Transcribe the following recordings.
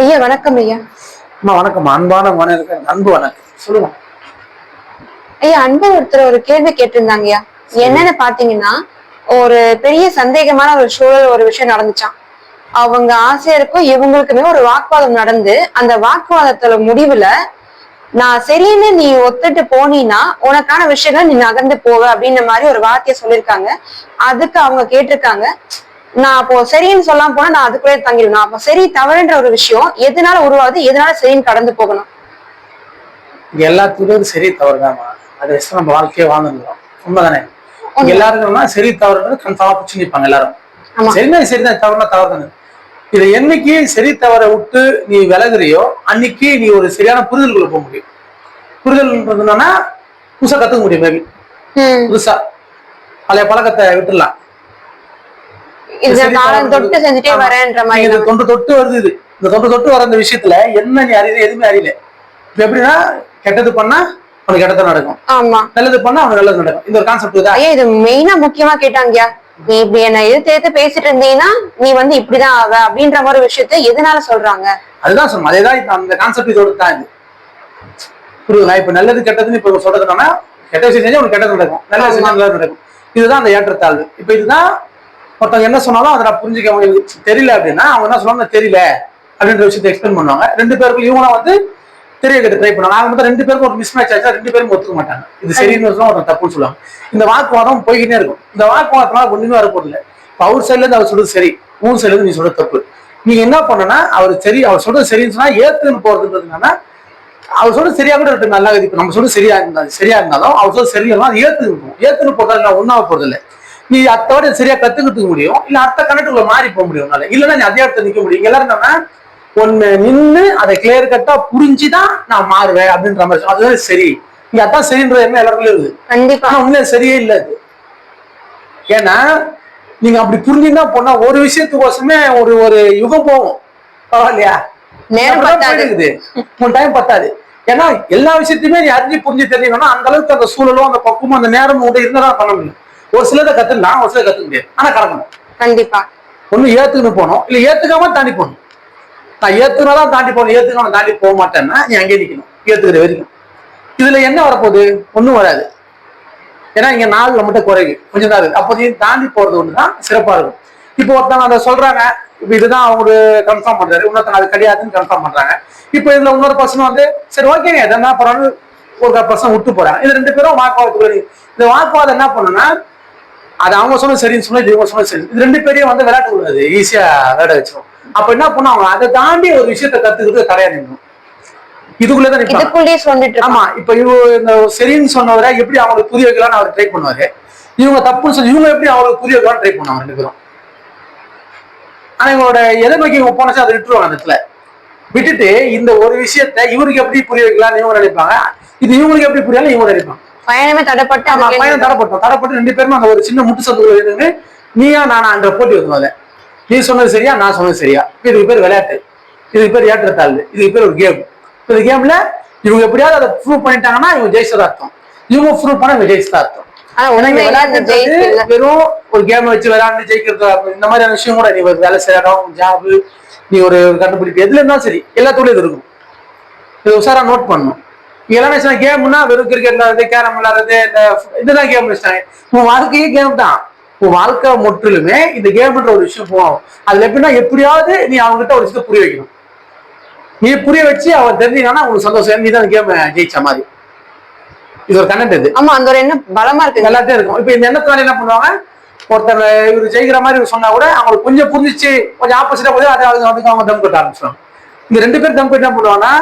ஐயா வணக்கம் ஐயா. அம்மா வணக்கம். அன்பான மனிதர்கள் அன்பு வணக்கம். சொல்லுங்க. ஐயா அன்பு ஒருத்தர் ஒரு கேள்வி கேட்டிருந்தாங்க ஐயா. என்னன்னு பாத்தீங்கன்னா ஒரு பெரிய சந்தேகமான ஒரு சூழல் ஒரு விஷயம் நடந்துச்சாம். அவங்க ஆசிரியருக்கும் இவங்களுக்குமே ஒரு வாக்குவாதம் நடந்து அந்த வாக்குவாதத்தோட முடிவுல நான் சரின்னு நீ ஒத்துட்டு போனீன்னா உனக்கான விஷயங்கள் நீ நகர்ந்து போவ அப்படின்ற மாதிரி ஒரு வார்த்தையை சொல்லியிருக்காங்க. அதுக்கு அவங்க கேட்டிருக்காங்க. நான் அப்போ சரின்னு சொல்லாம போனா நான் அதுக்குள்ளே தங்கிடுவேன். அப்போ சரி தவறுன்ற ஒரு விஷயம் எதனால உருவாகுது எதனால சரின்னு கடந்து போகணும். எல்லாத்துக்கும் சரி தவறுதாம்மா அதை வச்சு நம்ம வாழ்க்கையை வாழ்ந்துருக்கோம் உண்மைதானே? இங்க எல்லாருக்கும்னா சரி தவறுன்றது கன்ஃபார்மா பிடிச்சு நிற்பாங்க எல்லாரும். சரினா சரிதான் தவறுனா தவறு தானே இதை என்னைக்கு சரி தவறை விட்டு நீ விலகுறியோ அன்னைக்கு நீ ஒரு சரியான புரிதலுக்குள்ள போக முடியும். புரிதல்ன்றது என்னன்னா புதுசா கத்துக்க முடியும் மேபி புதுசா. பழைய பழக்கத்தை விட்டுடலாம். சரி, காலம் தொட்டு செஞ்சுட்டே. வரேன்ற மாதிரி இது தொன்று தொட்டு வருது இது. இந்த தொன்று தொட்டு வர இந்த விஷயத்துல என்ன நீ அறியல எதுவுமே அறியல. இப்ப எப்படின்னா கெட்டது பண்ணா உனக்கு கெட்டது நடக்கும். ஆமா. நல்லது பண்ணா அவனுக்கு நல்லது நடக்கும். இந்த ஒரு கான்செப்ட் தான் ஐயா இது மெயினா முக்கியமா கேட்டாங்கயா? நீ இப்படி என்ன எதிர்த்து எதிர்த்து பேசிட்டு இருந்தீங்கன்னா நீ வந்து இப்படிதான் ஆவ அப்படின்ற மாதிரி விஷயத்த எதனால சொல்றாங்க? அதுதான் சொன்னோம் அதேதான் அந்த கான்செப்ட் இதோட தான் இது. புரியுதுங்களா இப்ப நல்லது கெட்டதுன்னு இப்ப சொல்றது என்னன்னா கெட்ட விஷயம் செஞ்சா உனக்கு கெட்டது நடக்கும். நல்ல விஷயம் நல்லது நடக்கும். இதுதான் அந்த ஏற்றத்தாழ்வு. இப்ப இதுதான் ஒருத்தவங்க என்ன சொன்னாலும் அதை நான் புரிஞ்சுக்க தெரியல அப்படின்னா அவங்க என்ன சொன்னாலும் தெரியல அப்படின்ற விஷயத்தை எக்ஸ்பிளைன் பண்ணுவாங்க. ரெண்டு பேருக்கும் இவங்களும் வந்து தெரிய கிட்ட ட்ரை பண்ணுவாங்க. ஆக மொத்தம் ரெண்டு பேருக்கும் ஒரு மிஸ் மேட்ச் ஆச்சா ரெண்டு பேரும் ஒத்துக்க மாட்டாங்க. இது சரின்னு ஒருத்தன் தப்புன்னு சொல்லுவாங்க. இந்த வாக்குவாதம் போய்கிட்டே இருக்கும். இந்த வாக்குவாதத்தினால ஒண்ணுமே வரப்போறது இல்லை இப்ப அவர் சைட்ல இருந்து அவர் சொல்றது சரி. உன் சைட்ல இருந்து நீ சொல்றது தப்பு. நீங்க என்ன பண்ணனா அவர் சரி அவர் சொல்றது சரின்னு சொன்னா ஏத்துன்னு போறதுன்றது என்னன்னா அவர் சொல்றது சரியா கூட இருக்கு நல்லா இப்ப நம்ம சொல்றது சரியா இருந்தாலும் சரியா இருந்தாலும் அவர் சொல்றது சரியா அது ஏத்துன்னு இருக்கும் ஏத்துன்னு போறதா போறது இல்லை நீ அத்தோட சரியா கத்துக்கிட்டு முடியும். இல்ல அடுத்த கணக்குள்ள மாறி போக முடியும் இல்லைன்னா நீ அதே இடத்துல நிக்க முடியும். எல்லாரும் என்னன்னா ஒண்ணு நின்னு அதை கிளியர் கட்டா புரிஞ்சுதான் நான் மாறுவேன் அப்படின்ற மாதிரி. அதுதான் சரி. இங்க அதான் சரின்றது என்ன எல்லாருக்குள்ளயும் இருக்குது. கண்டிப்பா. உண்மையில சரியே இல்ல அது. ஏன்னா நீங்க அப்படி புரிஞ்சுன்னா போனா ஒரு விஷயத்துக்கோசமே ஒரு ஒரு யுகம் போகும். பரவாயில்லையா? நேரம். உன் டைம் பத்தாது. ஏன்னா எல்லா விஷயத்தையுமே நீ அறிஞ்சு புரிஞ்சு தெரிஞ்சுக்கணும் அந்த அளவுக்கு அந்த சூழலும் அந்த பக்குவம் அந்த நேரமும் கூட இருந்தா பண்ண முடியும். ஒரு சிலதை கத்துக்கலாம் ஒரு சிலதை கத்துக்க முடியாது. ஆனா கலக்கணும் கண்டிப்பா. ஒண்ணு ஏத்துக்கணும் போகணும். இல்ல ஏத்துக்காம தாண்டி போகணும். நான் ஏத்துனாதான் தாண்டி போகணும். ஏத்துக்காம தாண்டி போக மாட்டேன்னா நீ அங்கேயே நிக்கணும். ஏத்துக்கிற வரைக்கும். இதுல என்ன வரப்போகுது? ஒண்ணும் வராது. ஏன்னா இங்க நாள் நம்மகிட்ட குறைவு. கொஞ்சம் தான் இருக்கு. அப்போ நீ தாண்டி போறது ஒண்ணுதான் சிறப்பா இருக்கும். இப்போ ஒருத்தவங்க அதை சொல்றாங்க. இப்போ இதுதான் அவங்க கன்ஃபார்ம் பண்றாரு. இன்னொருத்தங்க அது கிடையாதுன்னு கன்ஃபார்ம் பண்றாங்க. இப்போ இதுல இன்னொரு பர்சன் வந்து சரி ஓகேங்க இதென்ன பரவாயில்ல ஒரு பர்சன் விட்டு போறாங்க. இது ரெண்டு பேரும் வாக்குவாதத்துக்குள்ள இந்த வாக்குவாதம் என்ன பண்ணுன்னா அது அவங்க சொன்னது சரின்னு சொன்னா இது இவங்க சொன்னது சரி. இது ரெண்டு பேரையும் வந்து விளையாட்டு கூடாது ஈஸியா விளையாட வச்சிரும். அப்ப என்ன பண்ணும் அவங்க அதை தாண்டி ஒரு விஷயத்தை கத்துக்கிட்டு தடையா நிற்கும் இதுக்குள்ளதான் நிற்பாங்க ஆமா இப்ப இவங்க இந்த சரின்னு சொன்னவரை எப்படி அவங்களுக்கு புரிய வைக்கலாம்னு அவர் ட்ரை பண்ணுவாரு. இவங்க தப்புன்னு சொல்லி இவங்க எப்படி அவங்களுக்கு புரிய வைக்கலாம்னு ட்ரை பண்ணுவாங்க ரெண்டு பேரும். ஆனா இவங்களோட எதை நோக்கி இவங்க போனச்சா அதை விட்டுருவாங்க அந்த இடத்துல. விட்டுட்டு இந்த ஒரு விஷயத்த இவருக்கு எப்படி புரிய வைக்கலாம்னு இவங்க நினைப்பாங்க. இது இவங்களுக்கு எப்படி புரியாலும் இவங்க நினைப்பாங்க. பயணமே தடைப்பட்டு ஆமா கேள்வி- தரப்பட்டோம் தரப்பட்டு ரெண்டு பேரும் அந்த ஒரு சின்ன முட்டு சந்துக்குள்ள இருந்து நீயா நானா என்ற போட்டி வைக்கணும் அதை நீ சொன்னது சரியா நான் சொன்னது சரியா? இதுக்கு பேர் விளையாட்டு. இதுக்கு பேர் ஏற்றத்தாழ்வு இதுக்கு பேர் ஒரு கேம். இந்த கேம்ல இவங்க எப்படியாவது அதை ப்ரூவ் பண்ணிட்டாங்கன்னா இவங்க ஜெயிச்சதா அர்த்தம். இவங்க ப்ரூவ் பண்ணா இவங்க ஜெயிச்சதா அர்த்தம். வெறும் ஒரு கேம் வச்சு விளையாண்டு ஜெயிக்கிறது இந்த மாதிரியான விஷயம் கூட நீ ஒரு வேலை செய்யணும் ஜாப் நீ ஒரு கண்டுபிடிப்பு. எதுல இருந்தாலும் சரி எல்லாத்துலயும் இது இருக்கும். இது உஷாரா நோட் பண்ணணும். எல்லாம் கேம்னா வெறும் கிரிக்கெட் விளையாடுறது கேரம் விளையாடுறது இந்த இதெல்லாம் கேம் வச்சுட்டாங்க. உன் வாழ்க்கையே கேம் தான். உன் வாழ்க்கை முற்றிலுமே இந்த கேம்ன்ற ஒரு விஷயம் போகும். அதுல எப்படின்னா எப்படியாவது நீ அவங்ககிட்ட ஒரு விஷயத்தை புரிய வைக்கணும். நீ புரிய வச்சு அவன் தெரிஞ்சிங்கன்னா உங்களுக்கு சந்தோஷம். நீ தான் கேம் ஜெயிச்ச மாதிரி? இது ஒரு கண்டென்ட் இது. ஆமா அந்த ஒரு என்ன பலமா இருக்கு. எல்லாத்தையும் இருக்கும். இப்ப இந்த எண்ணத்தினால என்ன பண்ணுவாங்க? ஒருத்தர் இவர் ஜெயிக்கிற மாதிரி சொன்னா கூட அவங்களுக்கு கொஞ்சம் புரிஞ்சிச்சு கொஞ்சம் ஆப்போசிட்டா போய் அதை அவங்க அவங்க தம் கட்ட ஆரம்பிச்சிடுவாங்க இந்த ரெண்டு பேரும் தம் கட்டி என்ன பண்ணுவாங்கன்னா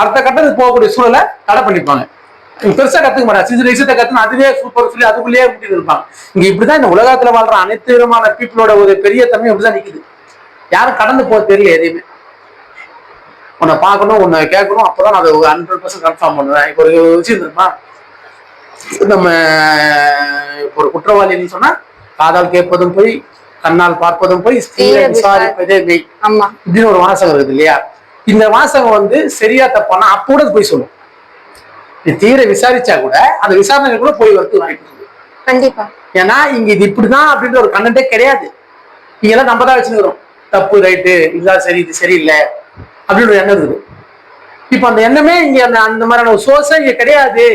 அடுத்த கட்டத்துக்கு போகக்கூடிய சூழலை தடை பண்ணிப்பாங்க. பெருசா கத்துக்க மாட்டாங்க. சின்ன விஷயத்தை கத்துனா அதுவே சூப்பர் சொல்லி அதுக்குள்ளேயே முட்டிட்டு இருப்பாங்க. இங்க இப்படிதான் இந்த உலகத்துல வாழ்ற அனைத்து விதமான பீப்புளோட ஒரு பெரிய தன்மை இப்படிதான் நிக்குது. யாரும் கடந்து போக தெரியல எதையுமே. உன்னை பார்க்கணும் உன்னை கேட்கணும் அப்பதான் நான் அதை ஒரு ஹண்ட்ரட் பர்சன்ட் கன்ஃபார்ம் பண்ணுவேன். இப்போ ஒரு விஷயம் தெரியுமா? நம்ம ஒரு குற்றவாளின்னு சொன்னா காதால் கேட்பதும் போய் கண்ணால் பார்ப்பதும் போய் விசாரிப்பதே மெய். இப்படின்னு ஒரு வாசகம் இருக்குது இல்லையா? இந்த வாசகம் வந்து சரியா தப்பானா? அப்போ கூட போய் சொல்லும். நீ தீர விசாரிச்சா கூட அந்த விசாரணை கூட போய் வரது வாய்ப்பு இருக்கு. கண்டிப்பா. ஏன்னா இங்க இது இப்படிதான் அப்படின்ற ஒரு கண்டென்ட்டே கிடையாது. இங்க எல்லாம் நம்ம தான் வச்சுக்கிறோம் தப்பு ரைட்டு இதுதான் சரி இது சரியில்லை அப்படின்னு ஒரு எண்ணம் இருக்குது இப்போ அந்த எண்ணமே இங்க அந்த அந்த மாதிரியான ஒரு சோர்ஸே இங்க கிடையாது.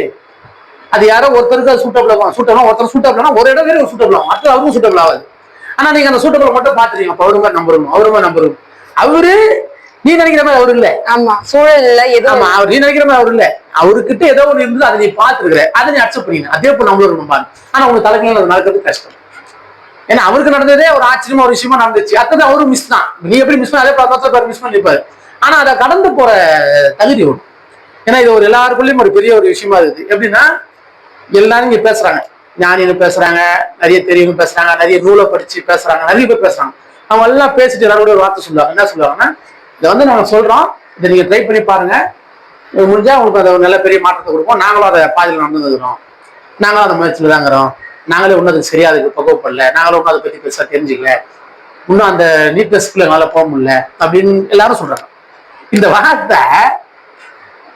அது யாரோ ஒருத்தருக்கு அது சூட்டபிள் ஆகும் சூட்டபிள் ஒருத்தர் சூட்டபிள்னா ஒரு இடம் வேற சூட்டபிள் ஆகும். அவருக்கும் சூட்டபிள் ஆகாது. ஆனா நீங்க அந்த சூட்டபிள் மட்டும் அவரு மாதிரி நம்பரும் அவரு மாதிரி நம்பரும் அவரு நீ நினைக்கிற மாதிரி அவரு இல்ல. ஆமா சூழல்ல ஏதோ ஆமா அவர் நீ நினைக்கிற மாதிரி அவர் இல்ல. அவர்கிட்ட ஏதோ ஒண்ணு இருந்தது அதை நீ பாத்துருக்கிற அதை நீ அக்செப்ட் பண்ணிக்க அதே போல நம்மளும் பாரு. ஆனா உங்க தலைமையில அது நடக்கிறது கஷ்டம். ஏன்னா அவருக்கு நடந்ததே ஒரு ஆச்சரியமா ஒரு விஷயமா நடந்துச்சு. அடுத்தது அவரும் மிஸ் தான். நீ எப்படி மிஸ் பண்ண அதே பக்கத்துல மிஸ் பண்ணிப்பாரு. ஆனா அதை கடந்து போற தகுதி ஒண்ணு ஏன்னா இது ஒரு எல்லாருக்குள்ளயும் ஒரு பெரிய ஒரு விஷயமா இருக்குது. எப்படின்னா எல்லாரும் இங்க பேசுறாங்க. ஞானின்னு பேசுறாங்க நிறைய தெரியும் பேசுறாங்க நிறைய நூலை படிச்சு பேசுறாங்க நிறைய பேர் பேசுறாங்க. அவங்க எல்லாம் பேசிட்டு எல்லாரோட ஒரு வார்த்தை சொல்லுவாங்க. என்ன சொல்லுவாங்கன்னா இதை வந்து நாங்க சொல்றோம். இதை நீங்க ட்ரை பண்ணி பாருங்க. இது முடிஞ்சா உங்களுக்கு அதை ஒரு நல்ல பெரிய மாற்றத்தை கொடுப்போம் நாங்களும் அதை பாதையில் நடந்து வந்துக்கிறோம். நாங்களும் அந்த முயற்சியில் தாங்கிறோம் நாங்களே இன்னும் அதுக்கு சரியா அதுக்கு பக்குவப்படல. நாங்களும் இன்னும் அதை பத்தி பெருசா தெரிஞ்சுக்கல. இன்னும் அந்த நீட்னஸ்க்குள்ள எங்களால போக முடியல அப்படின்னு எல்லாரும் சொல்றாங்க. இந்த வார்த்தை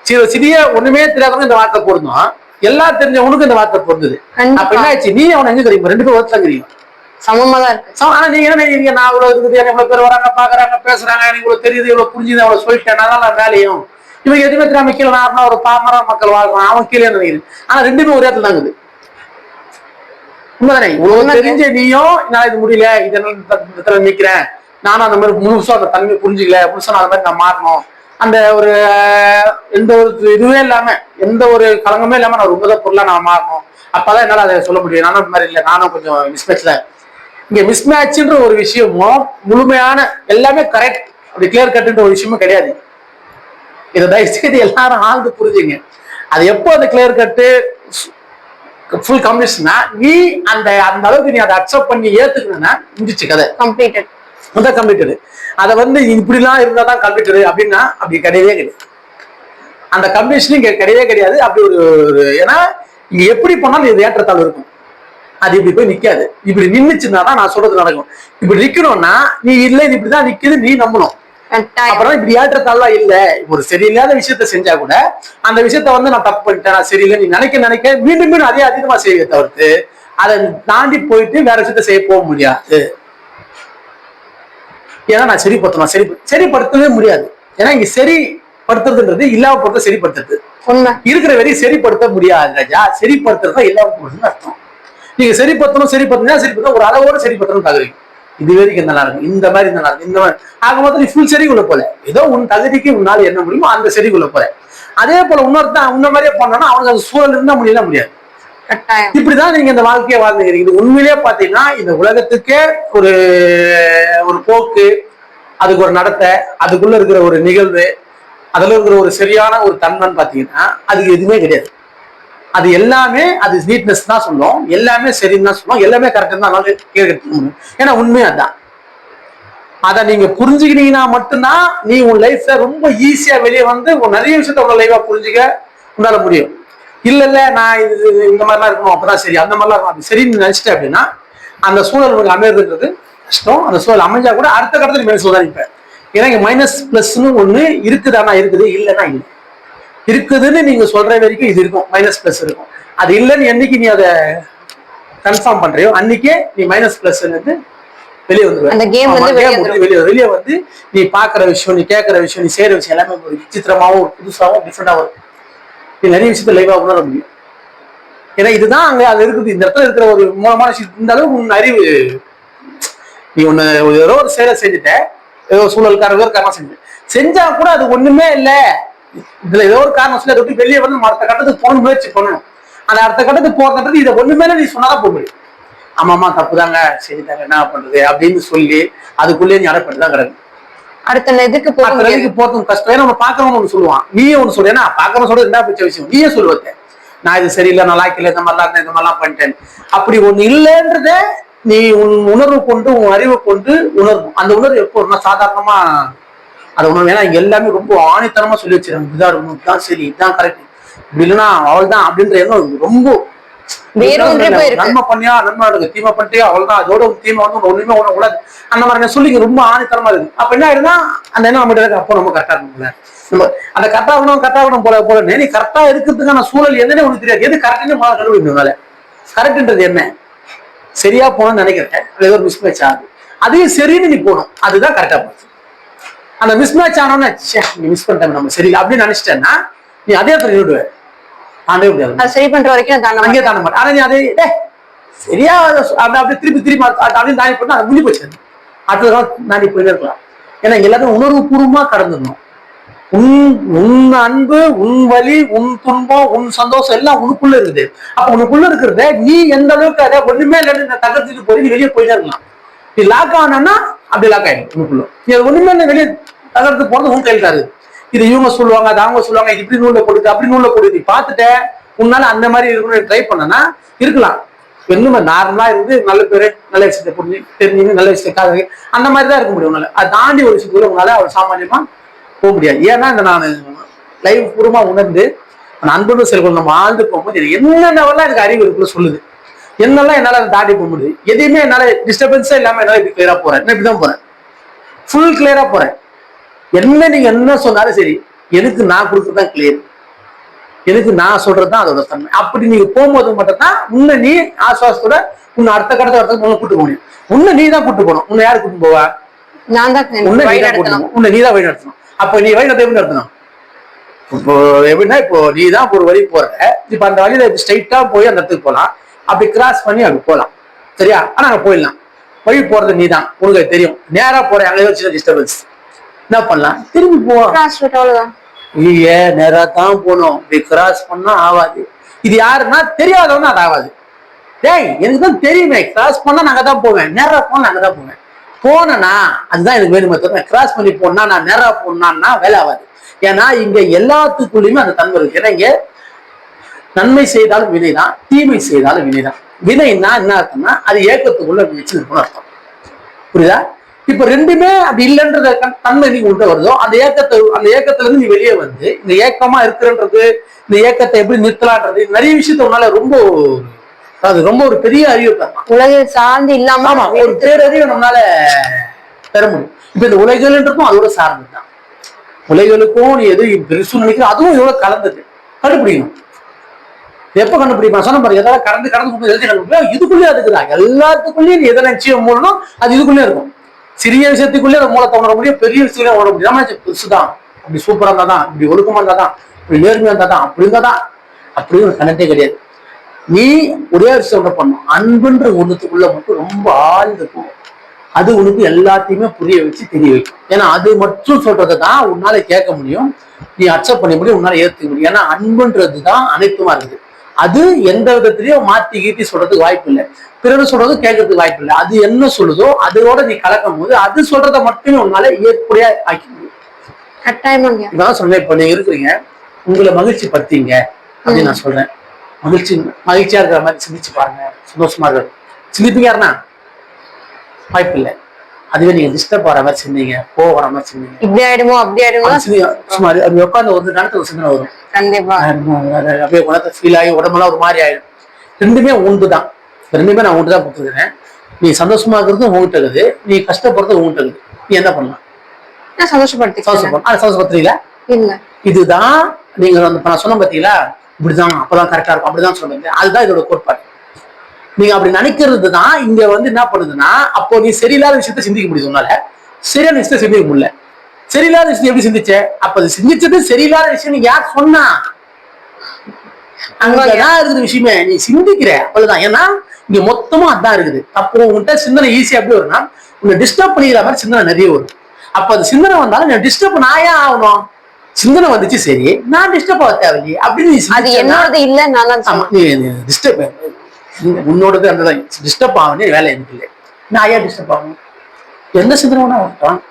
சில சிறிய ஒண்ணுமே தெரியாதவங்க இந்த வார்த்தை பொருந்தும் எல்லாம் தெரிஞ்சவனுக்கு இந்த வார்த்தை பொருந்தது. அப்ப என்ன ஆச்சு நீ அவனை எங்க தெரியுமா ரெண்டு பேரும் தெரியும் சமமா தான் இருக்கு. ஆனா நீங்க என்ன நினைக்கிறீங்க நான் இவ்வளவு இருக்குது இவ்வளவு பேர் வராங்க பாக்குறாங்க பேசுறாங்க எனக்கு இவ்வளவு தெரியுது இவ்வளவு புரிஞ்சுது அவ்வளவு சொல்லிட்டேன். நான் வேலையும். இவங்க எதுவுமே தெரியாம கீழே நான் ஒரு பாமர மக்கள் வாழ்றான். அவன் கீழே நினைக்கிறேன்? ஆனா ரெண்டுமே ஒரே இடத்துல தாங்குது. உண்மைதானே? உண்மைங்க. தெரிஞ்ச நீயும் நான் இது முடியல இதை நான் நிக்கிறேன். நானும் அந்த மாதிரி முழுசா அந்த தன்மை புரிஞ்சுக்கல. முழுசா அந்த மாதிரி நான் மாறணும். அந்த ஒரு எந்த ஒரு இதுவே இல்லாம எந்த ஒரு களங்கமே இல்லாம நான் உன்னத பொருளா நான் மாறணும். அப்பதான் என்னால அதை சொல்ல முடியும். நானும் இந்த மாதிரி இல்லை. நானும் கொஞ்சம் மிஸ்மேட்ச்ல இங்க மிஸ்மேட்ச்ன்ற ஒரு விஷயமும் முழுமையான எல்லாமே கரெக்ட் அப்படி கிளியர் கட்டுன்ற ஒரு விஷயமும் கிடையாது. இதை தயவு செய்து எல்லாரும் ஆழ்ந்து புரிஞ்சுங்க. அது எப்போ அந்த கிளியர் கட்டு ஃபுல் கம்ப்ளீஷனா நீ அந்த அந்த அளவுக்கு நீ அதை அக்செப்ட் பண்ணி ஏத்துக்கணும்னா முடிச்சு கதை. கம்ப்ளீட்டட் அதான் கம்ப்ளீட்டடு அதை வந்து இப்படிலாம் இருந்தா தான் கம்ப்ளீட்டடு அப்படின்னா அப்படி கிடையவே கிடையாது. அந்த கம்ப்ளீஷன் இங்க கிடையவே கிடையாது. அப்படி ஒரு ஒரு- ஏன்னா இங்க எப்படி பண்ணாலும் இது ஏற்றத்தாழ்வு இருக்கும். அது இப்படி போய் நிக்காது. இப்படி நின்னுச்சுன்னா தான் நான் சொல்றது நடக்கும். இப்படி நிக்கணும்னா நீ இல்லை இது இப்படிதான் நிக்குது நீ நம்பணும். அப்புறம் இப்படி ஏற்றத்தாழ்வா இல்ல ஒரு சரியில்லாத விஷயத்த செஞ்சா கூட அந்த விஷயத்த வந்து நான் தப்பு பண்ணிட்டேன் நான் சரியில்லை நீ நினைக்க நினைக்க மீண்டும் மீண்டும் அதே அதிகமா செய்வே தவிர்த்து அதை தாண்டி போயிட்டு வேற விஷயத்த செய்ய போக முடியாது. ஏன்னா நான் சரிப்படுத்தணும். சரி சரிப்படுத்தவே முடியாது. ஏன்னா இங்க சரிப்படுத்துறதுன்றது இல்லாம பொறுத்த சரிப்படுத்துறது. இருக்கிற வரையும் சரிப்படுத்த முடியாது ராஜா. சரிப்படுத்துறது இல்லாம போகுதுன்னு அர்த்தம். நீங்க சரிப்படுத்தணும் சரிப்படுத்தணும். சரிப்படுத்தணும்? ஒரு அளவோட சரிப்படுத்தணும் தகுதிக்கு இது வரைக்கும் நல்லா இருக்கும் இந்த மாதிரி நல்லா இருக்கும் இந்த மாதிரி. ஆக மொத்தம் நீ ஃபுல் சரிக்குள்ள போல. ஏதோ உன் தகுதிக்கு உன்னால என்ன முடியுமோ அந்த சரிக்குள்ள போற. அதே போல இன்னொருத்தன் உன்ன மாதிரியே பண்ணோம்னா அவனுக்கு அந்த சூழல் இருந்தா முடியல முடியாது. இப்படிதான் நீங்க இந்த வாழ்க்கையை வாழ்ந்துக்கிறீங்க. இது உண்மையிலேயே பாத்தீங்கன்னா இந்த உலகத்துக்கே ஒரு ஒரு போக்கு அதுக்கு ஒரு நடத்தை அதுக்குள்ள இருக்கிற ஒரு நிகழ்வு அதுல இருக்கிற ஒரு சரியான ஒரு தன்மைன்னு பாத்தீங்கன்னா அதுக்கு எதுவுமே கிடையாது. அது எல்லாமே அது நீட்னஸ் தான் சொல்லும் எல்லாமே சரின்னு தான் சொல்லும் எல்லாமே கரெக்டாக தான் அதனால கேட்க முடியும். ஏன்னா உண்மையா அதுதான் அதை நீங்க புரிஞ்சுக்கிட்டீங்கன்னா மட்டும்தான் நீ உன் லைஃப்ல ரொம்ப ஈஸியா வெளியே வந்து உன் நிறைய விஷயத்த உங்க லைஃபா புரிஞ்சுக்க உன்னால முடியும். இல்ல இல்ல நான் இது இந்த மாதிரிலாம் இருக்கணும். அப்பதான் சரி. அந்த மாதிரிலாம் இருக்கும் அது சரின்னு நினைச்சிட்டேன் அப்படின்னா அந்த சூழல் உங்களுக்கு அமையறதுன்றது கஷ்டம். அந்த சூழல் அமைஞ்சா கூட அடுத்த கட்டத்துல மேலே தான் நிற்பேன் ஏன்னா இங்க மைனஸ் பிளஸ்ன்னு ஒண்ணு இருக்குதானா இருக்குது இல்லைன்னா இல்லை. இருக்குதுன்னு நீங்க சொல்ற வரைக்கும் இது இருக்கும் மைனஸ் பிளஸ் இருக்கும். அது இல்லைன்னு என்னைக்கு நீ அதை கன்ஃபார்ம் பண்றியோ அன்னைக்கே நீ மைனஸ் பிளஸ் வந்து வெளியே வந்துருவ. அந்த game வந்து ஆமா, வெளிய வெளியே வந்து நீ பாக்குற விஷயம் நீ கேட்கிற விஷயம் நீ செய்யற விஷயம் எல்லாமே ஒரு விசித்திரமாவும் டிஃப்ரெண்டாவும் இருக்கும். நீ நிறைய விஷயத்த லைவா உணர முடியும். ஏன்னா இதுதான் அங்க அது இருக்குது. இந்த இடத்துல இருக்கிற ஒரு மூலமான விஷயம். இந்த அளவுக்கு உன் அறிவு நீ ஒரு ஏதோ ஒரு செயலை செஞ்சுட்ட. ஏதோ ஒரு காரணம் செஞ்சு. செஞ்சா கூட அது ஒண்ணுமே இல்ல. இதுல ஏதோ ஒரு காரணம் சொல்லி அதை வெளியே வந்து நம்ம அடுத்த கட்டத்துக்கு போகணும் முயற்சி பண்ணணும் அந்த அடுத்த கட்டத்துக்கு போறதுன்றது இதை ஒண்ணுமே நீ சொன்னாதான் போக முடியும். ஆமாமா தப்புதாங்க. சரிதாங்க என்ன பண்றது அப்படின்னு சொல்லி அதுக்குள்ளேயே நீ அடைப்பட்டு தான் கிடக்கு. அடுத்த இதுக்கு அடுத்த முடியாது நிலைக்கு போறதும் கஷ்டம். ஏன்னா நம்ம பாக்குறவங்க ஒண்ணு சொல்லுவான். நீயே ஒண்ணு சொல்லு. ஏன்னா பாக்குறவங்க சொல்றது என்ன பிடிச்ச விஷயம். நீயே சொல்லுவத நான் இது சரியில்லை நான் லாய்க்கல இந்த மாதிரிலாம் இருந்தேன் இந்த மாதிரிலாம் பண்ணிட்டேன். அப்படி ஒண்ணு இல்லைன்றத நீ உன் உணர்வு கொண்டு உன் அறிவை கொண்டு உணர்வும் அந்த உணர்வு எப்போ சாதாரணமா அதை உணர்வு ஏன்னா எல்லாமே ரொம்ப ஆணித்தனமா சொல்லி வச்சிருக்காங்க. இதுதான் இருக்கணும் இதுதான் சரி இதுதான் கரெக்ட் இப்படி இல்லைன்னா அவள் தான் அப்படின்ற எண்ணம் ரொம்ப ஒன்றே நன்மை பண்ணியா நன்மை நடக்கு தீமை பண்ணிட்டியா அவ்வளவுதான். அதோட தீமை வந்து ஒண்ணுமே உணர கூடாது அந்த மாதிரி சொல்லி ரொம்ப ஆணித்தரமா இருக்கு. அப்ப என்ன ஆயிடும்னா அந்த எண்ணம் நம்ம இருக்கு. அப்போ நம்ம கரெக்டா இருக்கும்ல நம்ம அந்த கரெக்டா இருக்கணும் கரெக்டா இருக்கணும் போல போல. நீ கரெக்டா இருக்கிறதுக்கான சூழல் என்னன்னு உனக்கு தெரியாது. எது கரெக்ட்னு முதல்ல கண்டுபிடிக்கணும் மேல. கரெக்ட்ன்றது என்ன? சரியா போகணும்னு நினைக்கிறேன். அது ஏதோ ஒரு மிஸ்மேட்ச் ஆகுது. அதையும் சரின்னு நீ போகணும். அதுதான் கரெக்டா போச்சு. அந்த மிஸ் மேட்ச் ஆனோன்னு நீ மிஸ் பண்ணிட்டேன் நம்ம சரி அப்படின்னு நினைச்சிட்டேன்னா நீ அதே இடத்துல நின்றுடுவ. தாண்டவே முடியாது. சரி பண்ற வரைக்கும் நான் தாண்ட மாட்டேன். ஆனா நீ அதே டேய், சரியா அப்படி அப்படியே திருப்பி திருப்பி அப்படியே தாண்டி போட்டு அது போச்சு. அது. அடுத்த தாண்டி போயிட்டே இருக்கலாம். ஏன்னா எல்லாரும் உணர்வு பூர்வமா கடந்துடணும். உன் உன் அன்பு உன் வலி உன் துன்பம் உன் சந்தோஷம் எல்லாம் உனக்குள்ள இருக்குது. அப்ப உனக்குள்ள இருக்கிறத நீ எந்த அளவுக்கு அதை ஒண்ணுமே இல்லைன்னு தகர்த்துட்டு போய் நீ வெளியே போயிட்டே இருக்கலாம். நீ லாக் ஆனா அப்படி லாக் ஆயிடும் உனக்குள்ள நீ ஒண்ணுமே வெளியே தகர்த்து போறது உன் கையில் தான் இது இவங்க சொல்லுவாங்க அது அவங்க சொல்லுவாங்க இது இப்படி நூல்ல கொடுக்கு அப்படி நூல்ல கொடுக்கு நீ பார்த்துட்ட உன்னால அந்த மாதிரி இருக்கணும்னு ட்ரை பண்ணனா இருக்கலாம். இன்னும் நார்மலா இருந்து நல்ல பேரு நல்ல விஷயத்தை புரிஞ்சு தெரிஞ்சு நல்ல விஷயத்தை காது அந்த மாதிரி தான் இருக்க முடியும் உன்னால. அதை தாண்டி ஒரு விஷயத்துக்குள்ள உங்களால அவர் சாமானியமா போக முடியாது. ஏன்னா இந்த நான் லைவ் பூர்வமா உணர்ந்து அந்த செல்வம் நம்ம ஆழ்ந்து போகும்போது என்னென்னவெல்லாம் எனக்கு அறிவு இருக்குள்ள சொல்லுது. என்னெல்லாம் என்னால தாண்டி போக முடியுது? எதையுமே என்னால டிஸ்டர்பன்ஸே இல்லாம என்னால இப்படி கிளியரா போறேன். நான் இப்படிதான் போறேன். ஃபுல் கிளியரா போறேன். என்ன நீங்க என்ன சொன்னாலும் சரி எனக்கு நான் கொடுக்குறது தான் கிளியர் எனக்கு நான் சொல்றது தான் அதோட தன்மை. அப்படி நீங்க போகும்போது மட்டும் தான் உன்னை நீ ஆசுவாசத்தோட உன்னை அடுத்த கடத்த வரத்துக்கு உன்னை கூட்டு போக முடியும் உன்னை நீ தான் கூட்டு போகணும். உன்னை யாரு கூட்டு போவா? நான் தான் உன்னை நீ தான் கூட்டு போகணும். உன்னை நீ தான் வழி நடத்தணும். அப்ப நீ வழி நடத்த எப்படி நடத்தணும்? இப்போ எப்படின்னா இப்போ நீ தான் ஒரு வழி போற. இப்ப அந்த வழியில ஸ்ட்ரைட்டா போய் அந்த இடத்துக்கு போலாம். அப்படி கிராஸ் பண்ணி அப்படி போலாம். சரியா? ஆனா அங்க போயிடலாம். வழி போறது நீ தான் உனக்கு தெரியும். நேரா போற அங்கே வச்சு டிஸ்டர்பன்ஸ் என்ன பண்ணலாம்? திரும்பி போ கிராஸ் ரூட் அவ்வளவுதான். இல்லையே நேரா தான் போகணும். இப்படி கிராஸ் பண்ணா ஆகாது. இது யாருன்னா தெரியாதவனா அது ஆகாது. டேய் எனக்கு தான் தெரியுமே. கிராஸ் பண்ணா நாங்க தான் போவேன். நேரா போனா நாங்க தான் போவேன். போனேனா அதுதான் எனக்கு வேணுமே தவிர கிராஸ் பண்ணி போனா நான் நேரா போனான்னா வேலை ஆகாது. ஏன்னா இங்க எல்லாத்துக்குள்ளயுமே அந்த தன்மை இருக்கு. ஏன்னா இங்க நன்மை செய்தாலும் வினைதான் தீமை செய்தாலும் வினைதான். வினைன்னா என்ன அர்த்தம்னா அது ஏக்கத்துக்குள்ள வச்சு இருக்கணும் அர்த்தம். புரியுதா? இப்ப ரெண்டுமே அப்படி இல்லைன்றத தன்மை நீ உள்ள வருதோ அந்த ஏக்கத்தை அந்த ஏக்கத்துல இருந்து நீ வெளியே வந்து இந்த ஏக்கமா இருக்கிறன்றது இந்த ஏக்கத்தை எப்படி நிறுத்தலான்றது நிறைய விஷயத்த உன்னால ரொம்ப அது ரொம்ப ஒரு பெரிய அறிவு உலகில் சார்ந்து இல்லாம ஆமா ஒரு பேரறிவை நம்மளால பெற முடியும். இப்ப இந்த உலகல்ன்றதும் அதோட சார்ந்தது தான். உலகளுக்கும் நீ எது பெருசு நினைக்கிற அதுவும் இதோட கலந்தது கண்டுபிடிக்கணும். எப்ப கண்டுபிடிப்பா? சொன்ன பாரு எதாவது கடந்து கடந்து கொண்டு எழுதி கண்டுபிடிப்போம் இதுக்குள்ளே அதுக்குதான் எல்லாத்துக்குள்ளேயும் நீ எதை நிச்சயம் மூடணும் அது இதுக்குள்ளே இருக்கும். சிறிய விஷயத்துக்குள்ளே அந்த மூலத்தை உணர முடியும் பெரிய விஷயத்துல உணர முடியும். நம்ம பெருசுதான். அப்படி சூப்பராக இருந்தா தான் இப்படி ஒழுக்கமாக இருந்தா தான் இப்படி நேர்மையாக இருந்தா தான் அப்படி இருந்தா தான். அப்படின்னு ஒரு கணக்கே கிடையாது. நீ ஒரே விஷயம் ஒன்று பண்ணும் அன்புன்ற ஒன்றுத்துக்குள்ள மட்டும் ரொம்ப ஆழ்ந்து போ அது உனக்கு எல்லாத்தையுமே புரிய வச்சு தெரிய வைக்கும். ஏன்னா அது மட்டும் சொல்றதை தான் உன்னால கேட்க முடியும். நீ அக்செப்ட் பண்ண முடியும் உன்னால ஏற்றுக்க முடியும். ஏன்னா அன்புன்றது தான் அனைத்துமா இருக்குது. அது எந்த விதத்திலையும் மாத்தி கீட்டி சொல்றதுக்கு வாய்ப்பு இல்லை பிறர் சொல்றது கேட்கறதுக்கு வாய்ப்பு இல்லை அது என்ன சொல்லுதோ அதோட நீ கலக்கும் போது அது சொல்றதை மட்டுமே உன்னால ஏற்புடையா ஆக்கி இதான் சொன்னேன் இப்ப நீங்க இருக்கிறீங்க உங்களை மகிழ்ச்சி படுத்தீங்க அப்படின்னு நான் சொல்றேன். மகிழ்ச்சி மகிழ்ச்சியா இருக்கிற மாதிரி சிந்திச்சு பாருங்க. சந்தோஷமா இருக்கு சிந்திப்பீங்க யாருன்னா? வாய்ப்பு இல்லை அதுவே நீங்க டிஸ்டர்ப் ஆகிற மாதிரி கோவம் வர மாதிரி சிந்திங்க. இப்படி ஆயிடுமோ அப்படி ஆயிடுமோ? சும்மா அது- உட்காந்து ஒரு நேரத்துல ஒரு சிந்தனை வரும். கண்டிப்பா. அப்படியே குணத்தை ஃபீல் ஆகி உடம்பெல்லாம் ஒரு மாதிரி ஆயிடும். ரெண்டுமே உண்டு தான். ரெண்டுமே நான் உண்டு தான் கொடுத்துருக்கிறேன் நீ சந்தோஷமா இருக்கிறது உங்ககிட்ட இருக்குது. நீ கஷ்டப்படுறது உங்ககிட்ட இருக்குது. நீ என்ன பண்ணலாம்? நான் சந்தோஷப்படுத்திக்கிறேன். சந்தோஷப்படும் ஆனா சந்தோஷப்படுத்துறீங்களா? இல்ல. இதுதான் நீங்க அந்த இப்ப நான் சொன்ன பாத்தீங்களா? இப்படிதான் அப்பதான் கரெக்டா இருக்கும். அப்படிதான் சொன்னீங்க அதுதான் இதோட கோட்பாடு. நீங்க அப்படி நினைக்கிறது தான் இங்க வந்து என்ன பண்ணுதுன்னா அப்போ நீ சரியில்லாத விஷயத்த சிந்திக்க முடியுது உன்னால. சரியான விஷயத்த சிந்திக்க முடியல. சரியில்லாத விஷயம் எப்படி சிந்திச்ச? அப்ப அது சிந்திச்சது சரியில்லாத விஷயம் நீங்க யார் சொன்னா? அங்கதான் இருக்குது விஷயமே. நீ சிந்திக்கிற அவ்வளவுதான். ஏன்னா இங்க மொத்தமா அதான் இருக்குது. அப்போ உன்கிட்ட சிந்தனை ஈஸியா எப்படி வரும்னா உன்னை டிஸ்டர்ப் பண்ணிக்கிற மாதிரி சிந்தனை நிறைய வரும். அப்ப அது சிந்தனை வந்தாலும் நீ டிஸ்டர்ப் நான் ஏன் ஆகணும்? சிந்தனை வந்துச்சு சரி. நான் டிஸ்டர்ப் ஆக தேவையில்லையே. அப்படின்னு நீ அது என்னோடது இல்ல நான் தான் ஆமா சொல்றேன். நீ டிஸ்டர்ப் உன்னோடது அந்த டிஸ்டர்ப் ஆகணும் வேலை எனக்கு இல்லை. நான் ஏன் டிஸ்டர்ப் ஆகணும்? எந்த சிந்தனை வேணா வரட்டும்.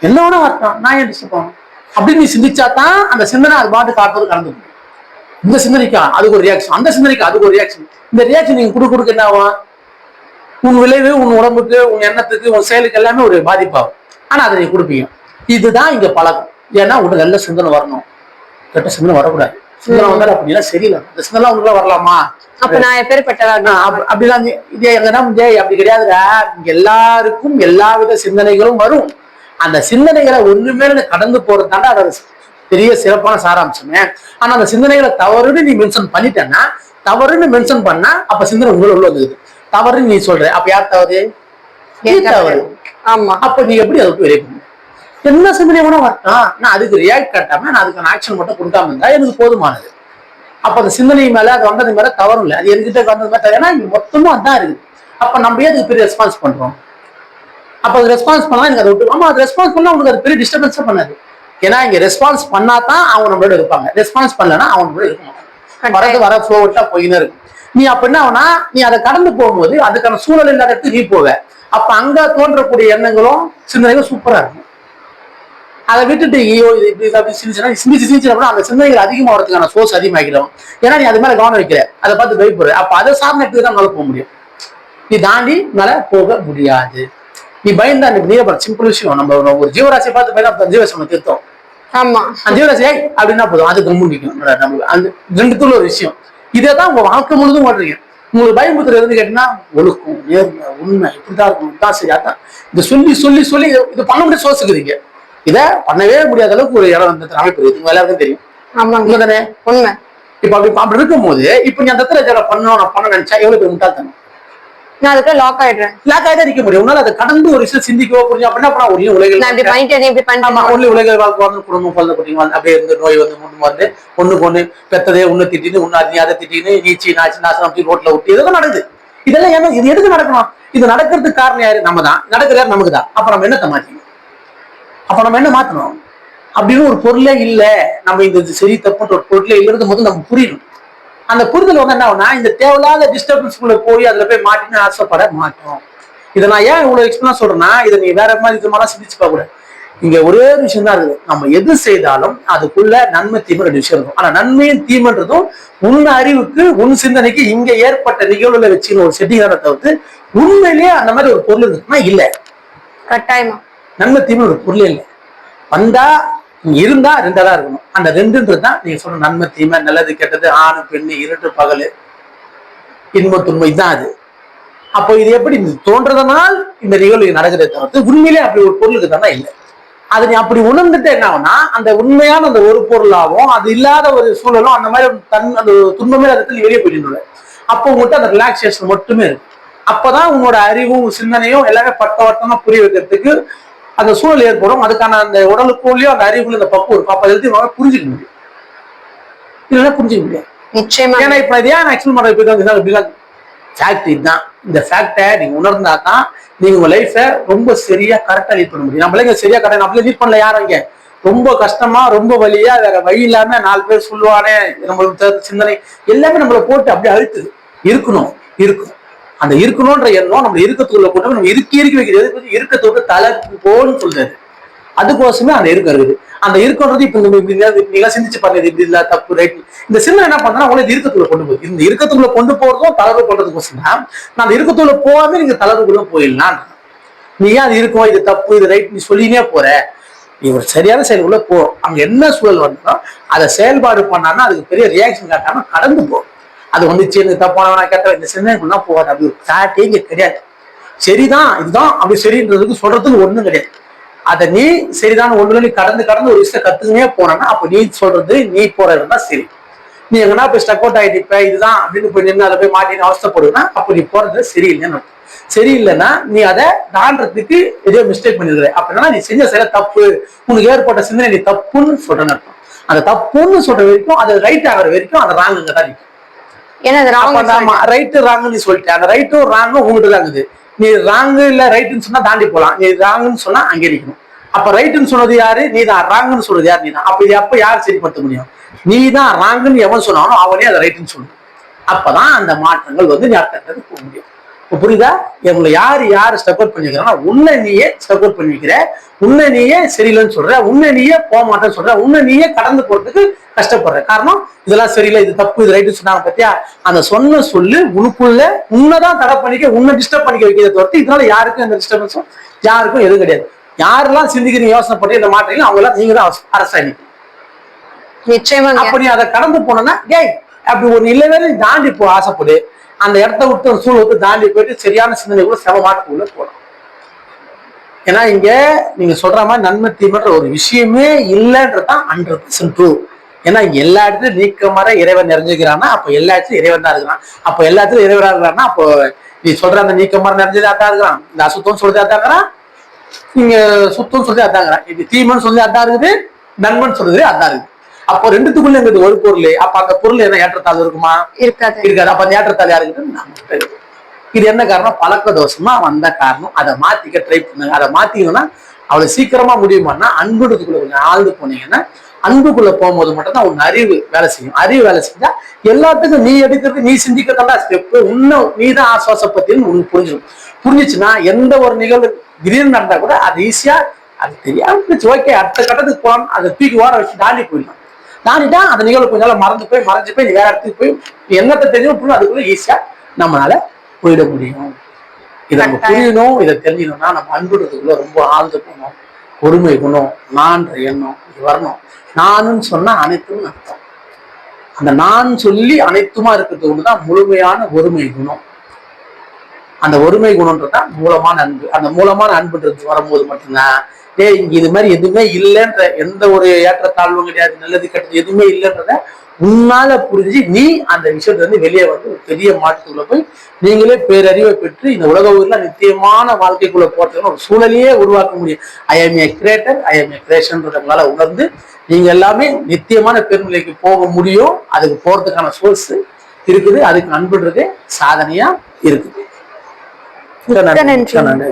என்ன வேணா நான் ஏன் டிஸ்டர்ப் ஆகணும்? அப்படின்னு நீ சிந்திச்சா தான் அந்த சிந்தனை அது பாட்டு காட்டுறது கலந்து இந்த சிந்தனைக்கா அதுக்கு ஒரு ரியாக்ஷன் அந்த சிந்தனைக்கு அதுக்கு ஒரு ரியாக்ஷன் இந்த ரியாக்ஷன் நீங்க கொடுக்க கொடுக்க என்ன ஆகும்? உன் விளைவு உன் உடம்புக்கு உன் எண்ணத்துக்கு உன் செயலுக்கு எல்லாமே ஒரு பாதிப்பாகும். ஆனா அதை நீ கொடுப்பீங்க. இதுதான் இங்க பழக்கம். ஏன்னா உனக்கு நல்ல சிந்தனை வரணும். கெட்ட சிந்தனை வரக்கூடாது. சிந்தனை வந்தாலும் அப்படின்னா சரியில்லை. இந்த சிந்தனை உங்களுக்கு வரலாமா? அப்ப நான் எப்பேற்பட்டவா அப்படிலாம் இதே எங்கன்னா ஜெய் அப்படி கிடையாதுடா. எல்லாருக்கும் எல்லா வித சிந்தனைகளும் வரும். அந்த சிந்தனைகளை ஒண்ணுமே கடந்து போறது தாண்டா அதோட பெரிய சிறப்பான சாராம்சமே. ஆனா அந்த சிந்தனைகளை தவறுன்னு நீ மென்ஷன் பண்ணிட்டேன்னா தவறுன்னு மென்ஷன் பண்ணா அப்ப சிந்தனை உங்களை உள்ள வந்துருது தவறுன்னு நீ சொல்ற. அப்ப யார் தவறு? நீ ஆமா. அப்ப நீ எப்படி அதை விட்டு? என்ன சிந்தனை வேணா வரட்டும் நான் அதுக்கு ரியாக்ட் காட்டாம நான் அதுக்கான ஆக்ஷன் மட்டும் கொடுக்காம இருந்தா எனக்கு போதுமானது. அப்ப அந்த சிந்தனை மேல அது வந்தது மேல தவறும் இல்லை. அது என்கிட்ட வந்தது மேல ஏன்னா இங்க மொத்தமும் அதான் இருக்குது. அப்ப நம்ம அதுக்கு பெரிய ரெஸ்பான்ஸ் பண்றோம்? அப்ப அது ரெஸ்பான்ஸ் பண்ணா எனக்கு அதை விட்டு ஆமா அது ரெஸ்பான்ஸ் பண்ணா உனக்கு அது பெரிய டிஸ்டர்பன்ஸே பண்ணாது. ஏன்னா இங்க ரெஸ்பான்ஸ் பண்ணா தான் அவங்க நம்மளோட இருப்பாங்க. ரெஸ்பான்ஸ் பண்ணலன்னா அவங்க நம்மளோட இருக்க மாட்டாங்க. வரது வர ஃப்ளோ விட்டா போயின்னு இருக்கும். நீ அப்ப என்ன ஆகுனா நீ அதை கடந்து போகும்போது அதுக்கான சூழல் இல்லாத இடத்துக்கு நீ போவ. அப்ப அங்க தோன்றக்கூடிய எண்ணங்களும் சிந்தனைகளும் சூப்பரா இருக்கும். அதை விட்டுட்டு ஐயோ இது இப்படி அப்படி சிந்திச்சுனா சிந்திச்சு சிந்திச்சு அப்படின்னா அந்த சிந்தனைகள் அதிகமா வரதுக்கான சோர்ஸ் அதிகமாகிடும். ஏன்னா நீ அது மேல கவனம் வைக்கிற அதை பார்த்து பயப்படுற. அப்ப அதை சார்ந்த இடத்துக்கு தான் மேல போக முடியும். நீ தாண்டி மேல போக முடியாது. நீ பயந்தா நீ நீ சிம்பிள் விஷயம். நம்ம ஒரு ஜீவராசியை பார்த்து பயந்தா ஜீவராசி நம்ம திருத்தம். ஆமா. அந்த ஜீவராசி அப்படின்னா போதும். அது ரொம்ப நிற்கும் நம்ம அந்த ரெண்டுக்குள்ள ஒரு விஷயம். இதே தான் உங்க வாழ்க்கை முழுதும் ஓடுறீங்க உங்களுக்கு பயமுறுத்துறது எதுன்னு கேட்டீங்கன்னா ஒழுக்கம் நேர்மை உண்மை இப்படிதான் இருக்கும் இதான் சரி அதான் இது சொல்லி சொல்லி சொல்லி இது- இது பண்ண முடிய சோசுக்குறீங்க இதை பண்ணவே முடியாத அளவுக்கு ஒரு இடம் வந்து அமைப்பு இருக்கு எல்லாருக்கும் தெரியும். ஆமாங்க. உண்மைதானே? உண்மை. இப்ப அப்படி அப்படி இருக்கும்போது இப்ப நீ அந்த இடத்துல பண்ணணும் நான் பண்ண நினைச்சா எவ்வளவு பேர் முட்டாள்தனம்? நான் அதுக்கு லாக் ஆயிடுறேன். லாக்காக தான் நிக்க முடியும். உன்னால அதை கடந்து ஒரு விஷயம் சிந்திக்கவோ புரிஞ்சு அப்படின்னா அப்புறம் ஒரு உலகில் நான் இப்படி பண்ணிட்டேன் இப்படி ஆமா பண்ணிட்டேன் ஒண்ணு உலக வாழ்க்கை. வந்து குடும்பம் குழந்தை குட்டிங்க வந்து அப்படியே இருந்து நோய் வந்து முன்னு வந்து ஒண்ணுக்கு ஒண்ணு பெத்ததே ஒண்ணு திட்டின்னு ஒண்ணு அது அதை திட்டின்னு நீச்சி நாச்சி நாசம் அப்படி ரோட்ல விட்டு இதெல்லாம் நடக்குது. இதெல்லாம் ஏன்னா இது எதுக்கு நடக்கணும்? இது நடக்கிறதுக்கு காரணம் யாரு? நம்ம தான் நடக்கிற யாரு? நமக்கு தான் அப்ப நம்ம என்னத்தை மாத்தணும் அப்ப நம்ம என்ன மாத்தணும்? அப்படின்னு ஒரு பொருளே இல்லை. நம்ம இந்த இது சரி தப்புன்ற ஒரு பொருளே இல்லைன்றது முதல்ல நம்ம புரியணும். அந்த புரிதல் வந்து என்ன ஆகும்னா இந்த தேவையில்லாத டிஸ்டர்பன்ஸ்குள்ள போய் அதுல போய் மாட்டின்னு ஆசைப்பட மாட்டோம். இதை நான் ஏன் இவ்வளவு எக்ஸ்பிளா சொல்றேன்னா இதை நீ வேற மாதிரி இது மாதிரிலாம் சிந்திச்சு பார்க்க கூடாது. இங்க ஒரே ஒரு விஷயம் தான் இருக்குது. நம்ம எது செய்தாலும் அதுக்குள்ள நன்மை தீமை ரெண்டு விஷயம் இருக்கும். ஆனா நன்மையும் தீமைன்றதும் உன் அறிவுக்கு உன் சிந்தனைக்கு இங்க ஏற்பட்ட நிகழ்வுல வச்சுன்னு ஒரு செட்டிங்கான தவிர்த்து உண்மையிலேயே அந்த மாதிரி ஒரு பொருள் இருக்குன்னா இல்லை. கட்டாயமா. நன்மை தீமை ஒரு பொருளே இல்லை. வந்தா நீ இருந்தா ரெண்டா தான் இருக்கணும். அந்த ரெண்டுன்றது தான் நீங்க சொல்ற நன்மை தீமை நல்லது கெட்டது ஆணு பெண்ணு இருட்டு பகலு இன்ப துன்பம் இதுதான் அது. அப்போ இது எப்படி இது தோன்றதனால் இந்த நிகழ்வு நடக்கிறத தவிர்த்து உண்மையிலே அப்படி ஒரு பொருளுக்கு தானே இல்லை. அது நீ அப்படி உணர்ந்துட்டு என்ன ஆகும்னா அந்த உண்மையான அந்த ஒரு பொருளாகவும் அது இல்லாத ஒரு சூழலும் அந்த மாதிரி தன் அந்த துன்பமே அதை நீ வெளியே போயிட்டு அப்போ உங்கள்கிட்ட அந்த ரிலாக்ஸேஷன் மட்டுமே இருக்கு. அப்பதான் உங்களோட அறிவும் சிந்தனையும் எல்லாமே பட்ட வட்டமா புரிய வைக்கிறதுக்கு அந்த சூழல் ஏற்படும். அதுக்கான அந்த உடலுக்குள்ளேயும் அந்த அறிவுக்குள்ள இந்த பப்பு இருக்கும். அப்ப உங்களால புரிஞ்சுக்க முடியும். இல்லைன்னா புரிஞ்சுக்க முடியாது. நிச்சயமா ஏன்னா இப்ப இது ஏன் ஆக்சுவல் பண்ற இப்ப இப்படிலாம் ஃபேக்ட் இதுதான். இந்த ஃபேக்டை நீங்க உணர்ந்தா தான் நீங்க உங்க லைஃபை ரொம்ப சரியா கரெக்டா லீட் பண்ண முடியும். நம்மளே சரியா கரெக்டா நம்மளே லீட் பண்ணல யாரும் இங்க ரொம்ப கஷ்டமா ரொம்ப வலியா வேற வழி இல்லாம நாலு பேர் சொல்லுவானே நம்மளுக்கு சிந்தனை எல்லாமே நம்மள போட்டு அப்படியே அழுத்துது இருக்கணும் இருக்கும் அந்த இருக்கணும்ன்ற எண்ணம் நம்ம இருக்கத்துக்குள்ள போட்டு நம்ம இருக்கி இருக்கி வைக்கிறது. இருக்கத்தோட தலை போன்னு சொல்றாரு. அதுக்கோசமே அந்த இருக்கு இருக்குது. அந்த இருக்கன்றது இப்ப இப்படி நீங்க- சிந்திச்சு பாருங்க. இது இப்படி இல்ல தப்பு ரைட் இந்த சின்ன என்ன பண்ணா உங்களை இருக்கத்துக்குள்ள கொண்டு போகுது இந்த இருக்கத்துக்குள்ள கொண்டு போறதும் தளர்வு பண்றதுக்கோசம் தான் நான் அந்த இருக்கத்துக்குள்ள போகாம நீங்க தளர்வுக்குள்ள போயிடலாம். நீ ஏன் அது இருக்கும்? இது தப்பு இது ரைட் நீ சொல்லினே போற. நீ ஒரு சரியான செயலுக்குள்ள போ. அங்க என்ன சூழல் வந்தோ அதை செயல்பாடு பண்ணான்னா அதுக்கு பெரிய ரியாக்ஷன் காட்டாம கடந்து போ. அது வந்துச்சு எனக்கு தப்பானவனா கேட்ட இந்த சிந்தனைக்குள்ளா போகாது. அப்படி ஒரு கிளாரிட்டி இங்க கிடையாது. சரிதான் இதுதான் அப்படி சரின்றதுக்கு சொல்றதுக்கு ஒண்ணும் கிடையாது. அதை நீ சரிதான் ஒண்ணுல நீ கடந்து கடந்து ஒரு விஷயத்தை கத்துக்கினே போனா அப்ப நீ சொல்றது நீ போறது தான் சரி. நீ எங்கன்னா போய் ஸ்டக் அவுட் ஆயிட்டு இப்ப இதுதான் அப்படின்னு போய் நின்று அதை போய் மாட்டின்னு அவசரப்படுவேன்னா அப்ப நீ போறது சரியில்லைன்னு சரியில்லைன்னா நீ அதை தாண்டறதுக்கு ஏதோ மிஸ்டேக் பண்ணிருக்கிற. அப்படின்னா நீ செஞ்ச சில தப்பு உனக்கு ஏற்பட்ட சிந்தனை நீ தப்புன்னு சொல்றேன்னு அர்த்தம். அந்த தப்புன்னு சொல்ற வரைக்கும் அது ரைட் ஆகுற வரைக்கும் அந்த ராங்குங்க தான் ஏன்னா அது ராங் ரைட்டு ராங்கு நீ சொல்லிட்ட. அந்த ரைட்டும் ராங்கும் உங்ககிட்ட தான் இருக்குது. நீ ராங்கு இல்ல ரைட்டுன்னு சொன்னா தாண்டி போலாம். நீ ராங்குன்னு சொன்னா அங்கே நிக்கணும். அப்ப ரைட்டுன்னு சொன்னது யாரு? நீ தான். ராங்குன்னு சொல்றது யாரு? நீ தான். அப்ப இது அப்ப யார் சரிப்படுத்த முடியும்? நீ தான் ராங்குன்னு எவன் சொன்னாலும் அவனே அதை ரைட்டுன்னு சொல்லணும். அப்பதான் அந்த மாற்றங்கள் வந்து அடுத்தது போக முடியும். இப்ப புரியுதா? இவங்களை யாரு யாரு ஸ்டெப் அவுட் பண்ணிக்கிறாங்கன்னா உன்னை நீயே ஸ்டெப் அவுட் பண்ணி வைக்கிற உன்னை நீயே சரியில்லைன்னு சொல்ற உன்னை நீயே போக மாட்டேன்னு சொல்ற உன்னை நீயே கடந்து போறதுக்கு கஷ்டப்படுற காரணம் இதெல்லாம் சரியில்லை இது தப்பு இது ரைட்டு சொன்னாங்க பத்தியா? அந்த சொன்ன சொல்லு உனக்குள்ள உன்னைதான் தடை பண்ணிக்க உன்னை டிஸ்டர்ப் பண்ணிக்க வைக்கிறத தவிர்த்து இதனால யாருக்கும் எந்த டிஸ்டர்பன்ஸும் யாருக்கும் எதுவும் கிடையாது. யாரெல்லாம் சிந்திக்கிறீங்க யோசனை பண்ணி இந்த மாற்றீங்க அவங்க எல்லாம் நீங்க தான் அரசாணிக்கு நிச்சயமாங்க. அப்ப நீ அதை கடந்து போனோம்னா ஏய் அப்படி ஒரு இல்லவே தாண்டி போ ஆசைப்படு. அந்த இடத்த விட்டு அந்த சூழல் விட்டு தாண்டி போயிட்டு சரியான சிந்தனை கூட செம மாட்டுக்குள்ள போகலாம் ஏன்னா இங்க நீங்க சொல்ற மாதிரி நன்மை தீமைன்ற ஒரு விஷயமே இல்லைன்றதுதான் ஹண்ட்ரட் பர்சன்ட் ட்ரூ ஏன்னா எல்லா இடத்துலயும் நீக்கமர இறைவன் நிறைஞ்சுக்கிறான்னா அப்ப எல்லா இடத்துலயும் இறைவன் தான் இருக்கிறான். அப்ப எல்லா இடத்துலயும் இறைவனா இருக்கிறான்னா அப்போ நீ சொல்ற அந்த நீக்கமர நிறைஞ்சதா தான் இருக்கிறான். இந்த அசுத்தம் சொல்றதா தான் இருக்கிறான். நீங்க சுத்தம் சொல்லி அதாங்க இது தீமன் சொல்லி அதான் இருக்குது நண்பன் சொல்றது அதான் இருக்குது. அப்போ ரெண்டுத்துக்குள்ள இருக்குது ஒரு பொருள். அப்ப அந்த பொருள் என்ன ஏற்றத்தாழ்வு இருக்குமா? இருக்காது. இருக்காது. அப்ப அந்த ஏற்றத்தாழ்வு யாருக்கு? நம்மகிட்ட இருக்கு. இது என்ன காரணம்? பழக்க தோஷமா வந்த காரணம். அதை மாத்திக்க ட்ரை பண்ணுங்க அதை மாத்திக்கணும்னா அவ்வளவு சீக்கிரமா முடியுமான்னா அன்புடுக்குள்ள கொஞ்சம் ஆழ்ந்து போனீங்கன்னா அன்புக்குள்ள போகும்போது மட்டும்தான் உன் அறிவு வேலை செய்யும். அறிவு வேலை செஞ்சா எல்லாத்துக்கும் நீ எடுக்கிறது நீ சிந்திக்கிறதா ஸ்டெப் இன்னும் நீ தான் ஆசுவாசப்பத்தின்னு உனக்கு புரிஞ்சிடும். புரிஞ்சிச்சுன்னா எந்த ஒரு நிகழ்வு திடீர்னு நடந்தா கூட அது ஈஸியா அது தெரியாம ஓகே அடுத்த கட்டத்துக்கு போகணும் அதை தூக்கி ஓர வச்சு தாண்டி போயிடலாம். தாண்டிட்டா அந்த நிகழ்வு கொஞ்ச நாள் மறந்து போய் மறைஞ்சு போய் வேற இடத்துக்கு போய் என்னத்தை தெரியும் அதுக்குள்ள ஈஸியா நம்மளால போயிட முடியும். இதை நம்ம. புரியணும் இதை தெரிஞ்சுக்கணும்னா நம்ம அன்புறதுக்குள்ள ரொம்ப ஆழ்ந்து போகணும். பொறுமை குணம் நான்ற எண்ணம் வரணும் நானுன்னு சொன்னா அனைத்தும் அர்த்தம். அந்த நான் சொல்லி அனைத்துமா இருக்கிறது ஒண்ணுதான் முழுமையான ஒருமை குணம். அந்த ஒருமை குணம்ன்றதுதான் மூலமான அன்பு. அந்த மூலமான அன்புன்றது வரும்போது மட்டும்தான் ஏய் இங்க இது மாதிரி எதுவுமே இல்லைன்ற எந்த ஒரு ஏற்றத்தாழ்வும் கிடையாது. நல்லது கெட்டது எதுவுமே இல்லைன்றத உன்னால புரிஞ்சு நீ அந்த விஷயத்துல இருந்து வெளியே வந்து ஒரு பெரிய மாற்றத்துக்குள்ள போய் நீங்களே பேரறிவை பெற்று இந்த உலக ஊர்ல நித்தியமான வாழ்க்கைக்குள்ள போறதுக்கு ஒரு சூழலையே உருவாக்க முடியும். I M A greater I M A கிரேஷன்றத உங்களால உணர்ந்து நீங்க எல்லாமே நித்தியமான பெருநிலைக்கு போக முடியும். அதுக்கு போறதுக்கான சோர்ஸ் இருக்குது. அதுக்கு அன்புன்றதே சாதனையா இருக்குது. நன்றி.